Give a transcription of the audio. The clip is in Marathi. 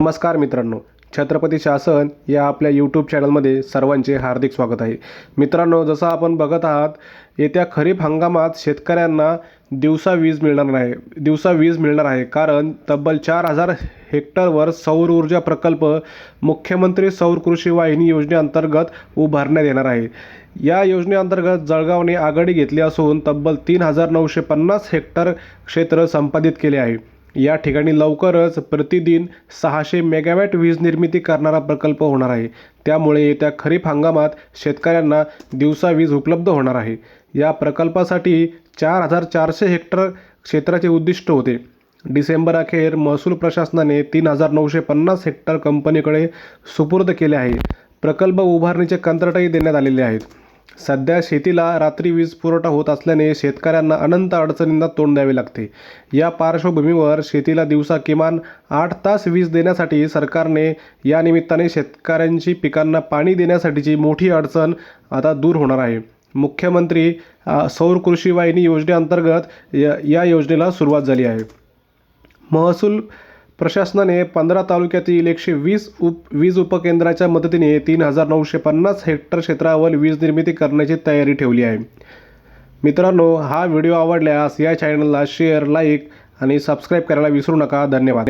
नमस्कार मित्रांनो छत्रपती शासन या आपल्या यूट्यूब चॅनलमध्ये सर्वांचे हार्दिक स्वागत आहे. मित्रांनो जसं आपण बघत आहात येत्या खरीप हंगामात शेतकऱ्यांना दिवसा वीज मिळणार नाही दिवसा वीज मिळणार आहे. कारण तब्बल चार हजार हेक्टरवर सौर ऊर्जा प्रकल्प मुख्यमंत्री सौर कृषी वाहिनी योजनेअंतर्गत उभारण्यात येणार आहे. या योजनेअंतर्गत जळगावने आघाडी घेतली असून तब्बल तीन हजार नऊशे पन्नास हेक्टर क्षेत्र संपादित केले आहे. या ठिकाणी लवकरच प्रतिदिन सहाशे मेगावॅट वीज निर्मिती करणारा प्रकल्प होणार आहे. त्यामुळे येत्या खरीप हंगामात शेतकऱ्यांना दिवसा वीज उपलब्ध होणार आहे. या प्रकल्पासाठी चार हजार चारशे हेक्टर क्षेत्राचे उद्दिष्ट होते. डिसेंबर अखेर महसूल प्रशासनाने तीन हजार नऊशे पन्नास हेक्टर कंपनीकडे सुपूर्द केले आहे. प्रकल्प उभारणीचे कंत्राटही देण्यात आलेले आहेत. सध्या शेतीला रात्री वीज पुरवठा होत असल्याने शेतकऱ्यांना अनंत अडचणींना तोंड द्यावे लागते. या पार्श्वभूमीवर शेतीला दिवसा किमान आठ तास वीज देण्यासाठी सरकारने या निमित्ताने शेतकऱ्यांची पिकांना पाणी देण्यासाठीची मोठी अडचण आता दूर होणार आहे. मुख्यमंत्री सौर कृषी वाहिनी योजनेअंतर्गत या या योजनेला सुरुवात झाली आहे. महसूल प्रशासनाने पंधरा तालुक्यातील एकशे वीस उप वीज उपकेंद्राच्या मदतीने तीन हजार नऊशे पन्नास हेक्टर क्षेत्रावर वीज निर्मिती करण्याची तयारी ठेवली आहे. मित्रांनो हा व्हिडिओ आवडल्यास या चॅनलला शेअर लाईक आणि सबस्क्राईब करायला विसरू नका. धन्यवाद.